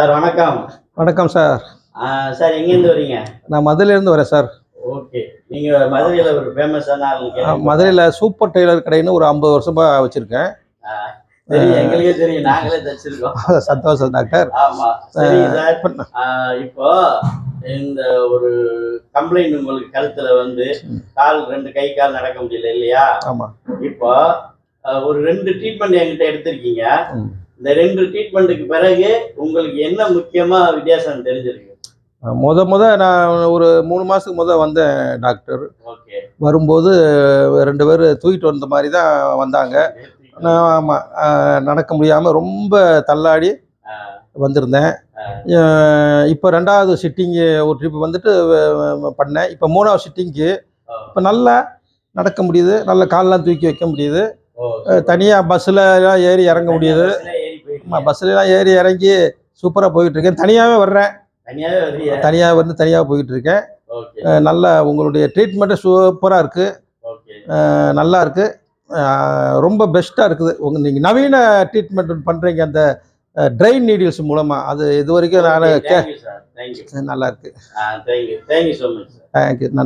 Sir வணக்கம். வணக்கம் sir. Sir எங்கேருந்து வரீங்க? நான் மதுரையிலேருந்து வரேன் சார். ஓகே. நீங்க மதுரையில ஒரு ஃபேமஸான ஆள். மதுரையில் சூப்பர் டெய்லர் கடைன்னு ஒரு ஐம்பது வருஷமா வச்சுருக்கேன். எங்களுக்கே தெரியும். நாங்களே தச்சிருக்கோம். சந்தோஷம் டாக்டர். ஆமா. சரிங்க சார் இப்ப- இந்த ஒரு கம்ப்ளைண்ட் உங்களுக்கு கழுத்துல வந்து கால் ரெண்டு கை கால் நடக்க முடியல இல்லையா? இப்போ ஒரு ரெண்டு ட்ரீட்மெண்ட் என்கிட்ட எடுத்திருக்கீங்க. இந்த ரெண்டு ட்ரீட்மெண்ட்டுக்கு பிறகு உங்களுக்கு என்ன முக்கியமா வித்தியாசம் தெரிஞ்சிருக்கு? முத முத நான் ஒரு மூணு மாதத்துக்கு முத வந்தேன் டாக்டர். ஓகே. வரும்போது ரெண்டு பேர் தூக்கிட்டு வந்த மாதிரி தான் வந்தாங்க. நான் ஆமாம் நடக்க முடியாமல் ரொம்ப தள்ளாடி வந்திருந்தேன். இப்போ ரெண்டாவது சிட்டிங்கு ஒரு ட்ரிப் வந்துட்டு பண்ணேன். இப்போ மூணாவது சிட்டிங்க்கு இப்போ நல்லா நடக்க முடியுது. நல்ல கால்லாம் தூக்கி வைக்க முடியுது. தனியாக பஸ்ஸில் ஏறி இறங்க முடியுது. ஆமாம் பஸ்ஸிலலாம் ஏறி இறங்கி சூப்பராக போயிட்டு இருக்கேன் தனியாகவே வர்றேன். தனியாக வந்து தனியாக போயிட்டு இருக்கேன் ஓகே. அஹ், நல்ல உங்களுடைய ட்ரீட்மெண்ட்டு சூப்பராக இருக்குது நல்லா இருக்குது ரொம்ப பெஸ்ட்டாக இருக்குது. உங்கள் நீங்கள் நவீன ட்ரீட்மெண்ட் பண்ணுறீங்க அந்த ட்ரைன் நீடில்ஸ் மூலமாக அது இது வரைக்கும் நான் கே நல்லா இருக்குது thank you thank you so much thank you நன்றி.